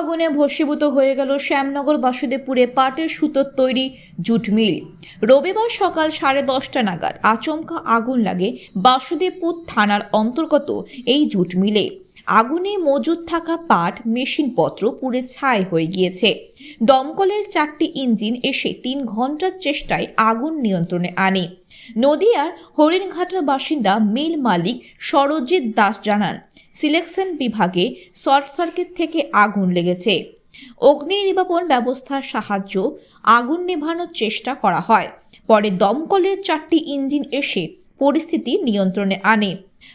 আগুনে ভস্মীভূত হয়ে গেল শ্যামনগর বাসুদেবপুরে পাটের সুতোর তৈরি জুট মিল। রবিবার সকাল সাড়ে দশটা নাগাদ আচমকা আগুন লাগে বাসুদেবপুর থানার অন্তর্গত এই জুট মিলে। আগুনে মজুদ থাকা পাট, মেশিনপত্র পুড়ে ছাই হয়ে গিয়েছে। দমকলের চারটি ইঞ্জিন এসে তিন ঘণ্টার চেষ্টায় আগুন নিয়ন্ত্রণে আনে। নদিয়ার হরিণঘাটার বাসিন্দা মিল মালিক সরজিৎ দাস জানান, সিলেকশন বিভাগে শর্ট সার্কিট থেকে আগুন লেগেছে। অগ্নি নির্বাপন ব্যবস্থার সাহায্য আগুন নেভানোর চেষ্টা করা হয়। পরে দমকলের চারটি ইঞ্জিন এসে পরিস্থিতি নিয়ন্ত্রণে আনে।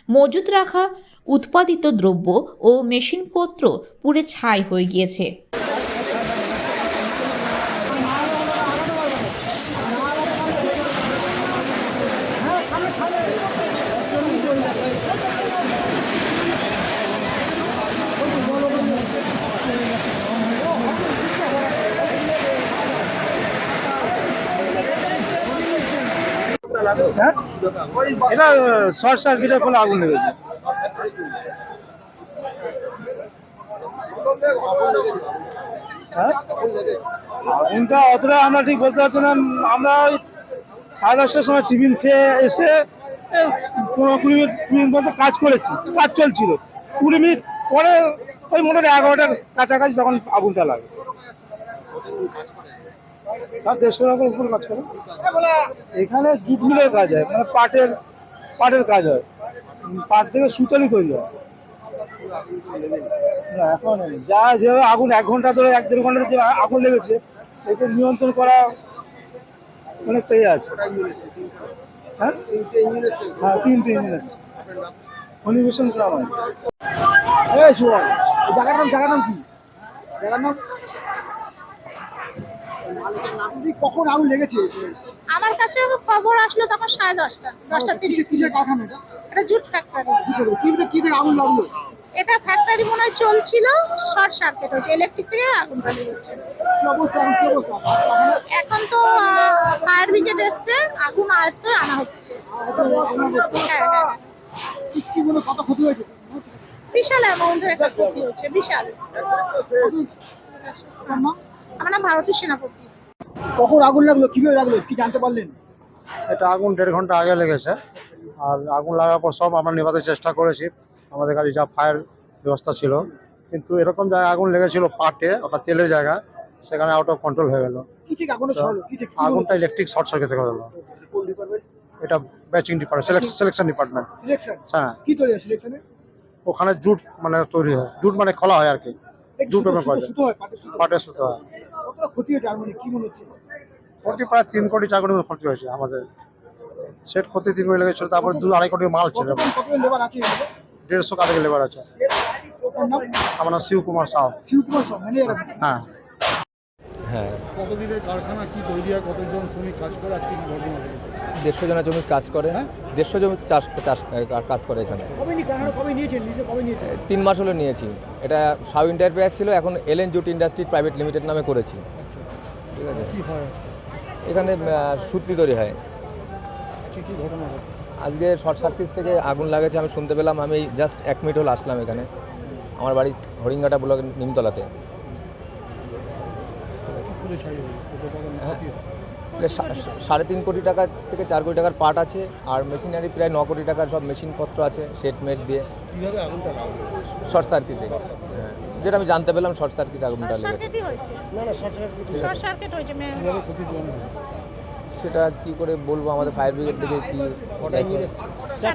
মজুত রাখা, উৎপাদিত দ্রব্য ও মেশিনপত্র পুড়ে ছাই হয়ে গিয়েছে। হ্যাঁ? এটা শর্ট সার্কিটের ফলে আগুন লেগেছে। হ্যাঁ? আগুনটা অতটা আমরা ঠিক বলতে পারছি না। আমরা ওই সাড়ে দশটার সময় টিফিন খেয়ে এসে পনেরো কুড়ি মিনিট কুড়ি মিনিট কাজ করেছি। কাজ চলছিল। কুড়ি মিনিট পরে ওই মোটামুটি এগারোটার কাছাকাছি তখন আগুনটা লাগে। তার দেড়শো টাকার উপর কাজ করে। এখানে জুট মিলের কাজ হয় মানে পাটের পাটের কাজ হয়। পাট থেকে সুতলি তৈরি হয়। না, এখন যা যেভাবে আগুন, এক ঘণ্টা ধরে, এক দেড় ঘণ্টা যে আগুন লেগেছে এটা নিয়ন্ত্রণ করা অনেকটাই আছে। হ্যাঁ? হ্যাঁ তিনটে ইঞ্জিন এসছে অনিবেশন করা হয়। জায়গার নাম জায়গার নাম কি? জায়গার নাম? কখন আগুন লেগেছে? আমার কাছে খবর আসলো তখন সাড়ে দশটা দশটা তিরিশ কিসের- কারখানা এটা? এটা জুট ফ্যাক্টরি। কি করে? কি করে- কি করে আগুন লাগল? এটা ফ্যাক্টরি মনে হয় চলছিল শর্ট সার্কিট হয়েছে ইলেকট্রিক থেকে আগুনটা লেগেছে এখন তো ফায়ার ব্রিগেড এসছে আগুন আয়ত্তে আনা হচ্ছে। হ্যাঁ হ্যাঁ হ্যাঁ। কত ক্ষতি হয়েছে? বিশাল অ্যামাউন্টের একটা ক্ষতি হচ্ছে বিশাল? আমার নাম ভারতী সেনাপতি। কখন আগুন লাগল? কীভাবে লাগল? কি জানতে পারলেন? এটা আগুন দেড় ঘণ্টা আগে লেগেছে। আর আগুন লাগার পর সব আমরা নেভাতে চেষ্টা করেছি। আমাদের কাছে যা ফায়ার ব্যবস্থা ছিল। কিন্তু এরকম জায়গায় আগুন লেগেছিল পাটে ওটা তেলের জায়গা। সেখানে আউট অফ কন্ট্রোল হয়ে গেল। ঠিক আগুনে ছড়ালো কি ঠিক আগুনটা ইলেকট্রিক শর্ট সার্কিট থেকে হলো। এটা ব্যাচিং ডিপার্টমেন্ট সিলেকশন ডিপার্টমেন্ট হ্যাঁ। কি তৈরি সিলেকশনে ওখানে জুট মানে তৈরি হয়। জুট মানে খোলা হয় আর কি। দুটো ব্যাপার পাটের সুতো হয় ক্ষতি হয়েছে আর মানে কি মনে হচ্ছে? ক্ষতি প্রায় তিন কোটি চার কোটি ক্ষতি হয়েছে আমাদের। সেট ক্ষতি তিন কোটি লেগেছিল তারপর দু আড়াই কোটি মাল ছিল? দেড়শো কাদের লেবার আছে। আমার নাম শিব কুমার সাউ শিবকুমার সব হ্যাঁ। হ্যাঁ। কতদিনের কারখানা কি তৈরি হয় কতজন শ্রমিক কাজ করে আজকে কি ঘটনা দেড়শো জনের জমি কাজ করে। দেড়শো জমি চাষ চাষ কাজ করে এখানে। কবে কবে নিয়েছেন? লিজে কবে নিয়েছেন? তিন মাস হলো নিয়েছি। এটা সাউ ইন্টারপ্রাইজ ছিল এখন LN jute industry private limited নামে করেছি। ঠিক আছে? কি হয় এখানে সুতলি তৈরি হয়। আজকে কি ঘটনা আজকে শর্ট সার্কিট থেকে আগুন লাগেছে আমি শুনতে পেলাম। আমি জাস্ট এক মিনিট হলো আসলাম এখানে। আমার বাড়ি হরিঙ্গাটা ব্লকের নিমতলাতে পুরো ছাই হয়ে গেছে। কত টাকা হ্যাঁ। ক্ষতি হয়? এটা সা- সাড়ে তিন কোটি টাকা থেকে চার কোটি টাকার পার্ট আছে আর মেশিনারি প্রায় ন কোটি টাকার সব মেশিনপত্র আছে সেট মেট দিয়ে। কীভাবে আগুনটা লাগল শর্ট সার্কিটে হ্যাঁ। যেটা আমি জানতে পেলাম শর্ট সার্কিট আগুনটা শর্ট লেগেছে। সার্কিটই হয়েছে? না না শর্ট সার্কিট শর্ট সার্কিট হয়েছে মে- কীভাবে ক্ষতিপূরণ হবে? সেটা কি করে বলব আমাদের ফায়ার ব্রিগেড থেকে কি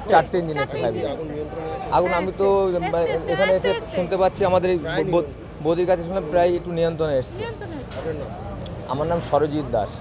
চারটে। ইঞ্জিন এসেছে ফায়ার ব্রিগেড আগুন আমি তো মানে এখানে এসে শুনতে পাচ্ছি আমাদের বৌদির কাছে শুনলাম প্রায় একটু নিয়ন্ত্রণে এসছে নিয়ন্ত্রণে এসছে। আমার নাম সরজিৎ দাস